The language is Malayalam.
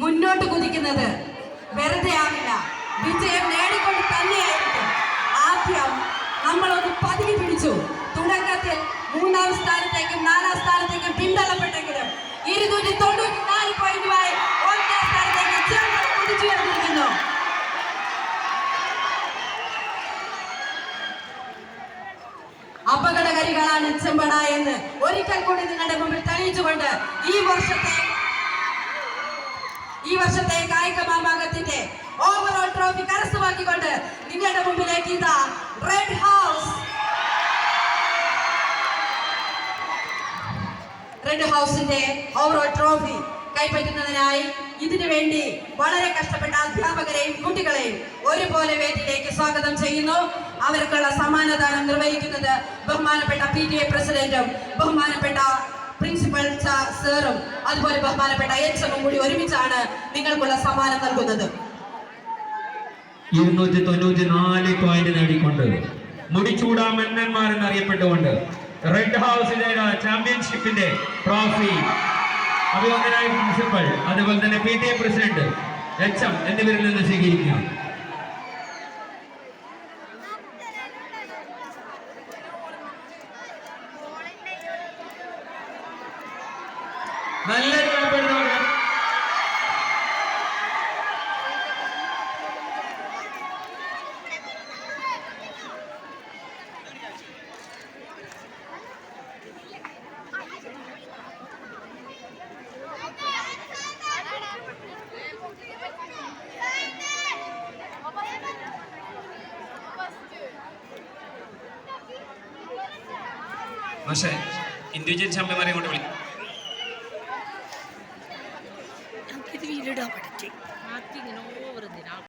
മുന്നോട്ട് കുതിക്കുന്നത് വെറുതെ ആവില്ല. വിജയം നേടിക്കൊണ്ട് തന്നെയായിരിക്കും. ആദ്യം നമ്മളൊന്ന് പതുക്കി പിടിച്ചു. തുടക്കത്തിൽ മൂന്നാം സ്ഥാനത്തേക്കും നാലാം സ്ഥാനത്തേക്കും പിന്തള്ളപ്പെട്ടെങ്കിലും ഇരുന്നൂറ്റി തൊണ്ണൂറ്റി നാല് പോയിന്റുമായി ഒന്നാം സ്ഥാനത്തേക്ക് ചെറുപ്പം കുതിച്ചുയർന്നിരിക്കുന്നു അപകടകാരികളാണ് ചെമ്പട എന്ന് ഒരിക്കൽ കൂടി നിങ്ങളുടെ മുമ്പിൽ തെളിയിച്ചുകൊണ്ട് ഈ വർഷത്തെ ഈ വർഷത്തെ കായിക മാമാകത്തിന്റെ ഓവറോൾ ട്രോഫി കരസ്ഥമാക്കിക്കൊണ്ട് നിങ്ങളുടെ മുമ്പിലേക്ക് ഇതാ റെഡ് ഹൗസ് റെഡ് ഹൗസിന്റെ ഓവറോൾ ട്രോഫി കൈപ്പറ്റുന്നതിനായി ഇതിനു വേണ്ടി വളരെ കഷ്ടപ്പെട്ട അധ്യാപകരെയും കുട്ടികളെയും ഒരുപോലെ വേദിയിലേക്ക് സ്വാഗതം ചെയ്യുന്നു. അവർക്കുള്ള സമ്മാനദാനം നിർവഹിക്കുന്നത് ബഹുമാനപ്പെട്ട പി ടി എ പ്രസിഡന്റും ബഹുമാനപ്പെട്ട പ്രിൻസിപ്പൽ സാറും അതുപോലെ ബഹുമാനപ്പെട്ട എച്ച്എമ്മും കൂടി ഒരുമിച്ചാണ് നിങ്ങൾക്കുള്ള സമ്മാനം നൽകുന്നത്. ഇരുന്നൂറ്റി തൊണ്ണൂറ്റി നാല് പോയിന്റ് നേടിക്കൊണ്ട് മുടിച്ചൂടാ മന്നന്മാർ എന്നറിയപ്പെട്ടുകൊണ്ട് റെഡ് ഹൗസിലെ ചാമ്പ്യൻഷിപ്പിന്റെ ട്രോഫി അഭിവന്ദനായ പ്രിൻസിപ്പൽ അതുപോലെ തന്നെ P T A president H M എന്നിവരിൽ നിന്ന് സ്വീകരിക്കുക. നല്ലൊരു ക്ലാപ്പെടുന്നവർ പക്ഷേ ഇൻഡിവിജ്വൽ ചാമ്പ്യന്മാരെ കൊണ്ട് വിളിക്കും ಇದು ಇರಡಾಪಟ್ಟೆ